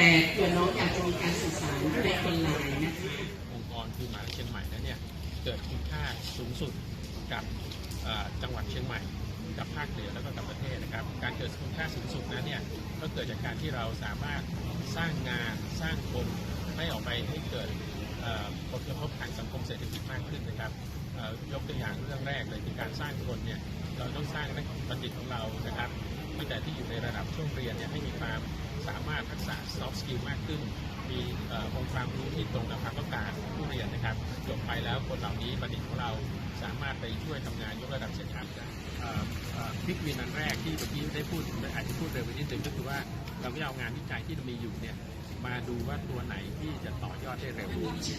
แต่ตัวน้องอยากจะมีการสื่อสารในออนไลน์นะคะ องค์กรคือมหาวิทยาลัยเชียงใหม่นั้นเนี่ยเกิดคุณค่าสูงสุดกับจังหวัดเชียงใหม่ กับภาคเหนือแล้วก็กับประเทศนะครับ การเกิดคุณค่าสูงสุดนั้นเนี่ยก็เกิดจากการที่เราสามารถสร้างงานสร้างคนให้ออกไปให้เกิดผลกระทบทางสังคมเศรษฐกิจมากขึ้นนะครับยกตัวอย่างเรื่องแรกเลยคือการสร้างคนเนี่ยเราต้องสร้างนักบัณฑิตของเรานะครับ ตั้งแต่ที่อยู่ในระดับช่วงเรียนเนี่ยให้มีความสามารถทักษะ soft skill มากขึ้น มีองค์ความรู้ที่ตรงกับความต้องการผู้เรียนนะครับจบไปแล้วคนเหล่านี้บัณฑิตของเราสามารถไปช่วยทำงานยกระดับเช่นกันพิกวินอันแรกที่เมื่อกี้ได้พูดอาจจะพูดเร็วไปนิดนึงก็คือว่าเราไม่เอางานวิจัยที่เรามีอยู่เนี่ย มาดูว่าตัวไหนที่จะต่อยอดได้เร็ว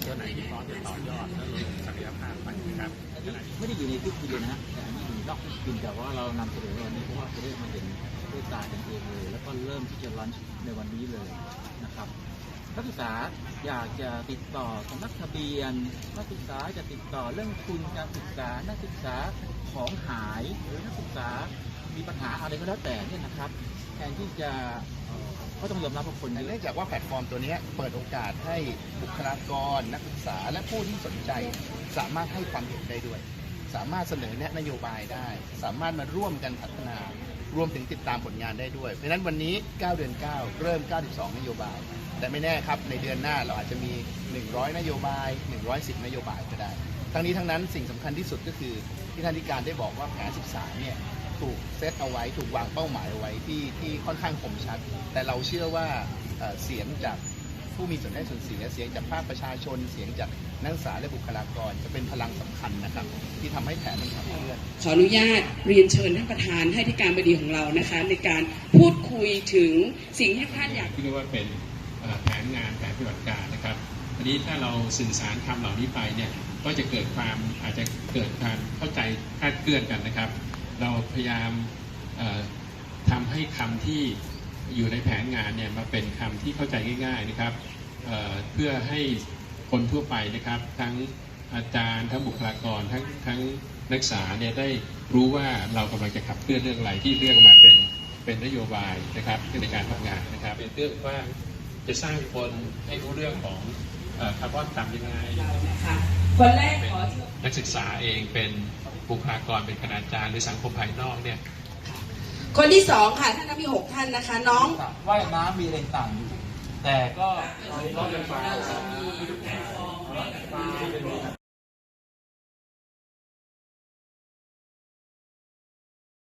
ตัวไหนที่พร้อมจะต่อยอดแล้วลดศักยภาพไปนะครับไม่ได้อยู่ในทุกปีเลยนะฮะแต่อันอยู่นอกทุกปีแต่ว่าเรานำเสนอวันนี้เพราะว่าจะได้มาเห็นด้วยตากันเองเลย แล้วก็เริ่มที่จะลันในวันนี้เลยนะครับนักศึกษาอยากจะติดต่อสำนักทะเบียน นักศึกษาจะติดต่อเรื่องทุนการศึกษา นักศึกษาของหายหรือนักศึกษามีปัญหาอะไรก็แล้วแต่เนี่ยนะครับ ทนที่จะเอ่อก็ต้องยอมรับว่าคนเยเนื่องจากว่าแพลตฟอร์มตัวนี้เปิดโอกาสให้บุคลากร นักศึกษาและผู้ที่สนใจ สามารถให้ความเห็นได้ด้วย สามารถเสนอแนะนโยบายได้ สามารถมาร่วมกันพัฒนารวมถึงติดตามผลงานได้ด้วย เพราะนั้นวันนี้ 9 เดือน 9 เริ่ม 92 นโยบาย แต่ไม่แน่ครับ ในเดือนหน้าเราอาจจะมี 100 นโยบาย 110 นโยบายก็ได้ ทั้งนี้ทั้งนั้นสิ่งสำคัญที่สุดก็คือที่ท่านธิการได้บอกว่าแผน13เนี่ย ถูกเซตเอาไว้ถูกวางเป้าหมายเอาไว้ที่ที่ค่อนข้างคมชัด แต่เราเชื่อว่าเอ่อเสียงจากผู้มีส่วนได้ส่วนเสียเสียงจากภาคประชาชน เสียงจากนักศึกษาและบุคลากรจะเป็นพลังสำคัญนะครับ ที่ทำให้แผนมันขับเคลื่อนขออนุญาตเรียนเชิญท่านประธานให้ที่การบดีของเรานะคะ ในการพูดคุยถึงสิ่งที่ท่านอยากที่เรียกว่าเป็นเอ่อแผนงานแผนปฏิบัติการนะครับทีนี้ถ้าเราสื่อสารคำเหล่านี้ไปเนี่ยก็จะเกิดความอาจจะเกิดการเข้าใจคลาดเคลื่อนกันนะครับ เราพยายามเอ่อทำให้คำที่อยู่ในแผนงานเนี่ยมาเป็นคำที่เข้าใจง่าย ๆนะครับเอ่อเพื่อให้คนทั่วไปนะครับ ทั้งอาจารย์ทั้งบุคลากรทั้งทั้งนักศึกษาเนี่ยได้รู้ว่าเรากำลังจะขับเคลื่อนเรื่องอะไรที่เรียกออกมาเป็นเป็นนโยบายนะครับในการทำงานนะครับ เป็นเรื่องว่าจะสร้างคนให้รู้เรื่องของเอ่อคาร์บอนต่ำยังไงเรานะคะคนแรกเป็นขอเชิญนักศึกษาเองเป็น บุคลากรเป็นคณาจารย์หรือสังคมภายนอกเนี่ยคนที่สองค่ะท่านก็มีหกท่านนะคะ น้องว่ายน้ำมีอะไรต่างอยู่แต่ก็เราจะมี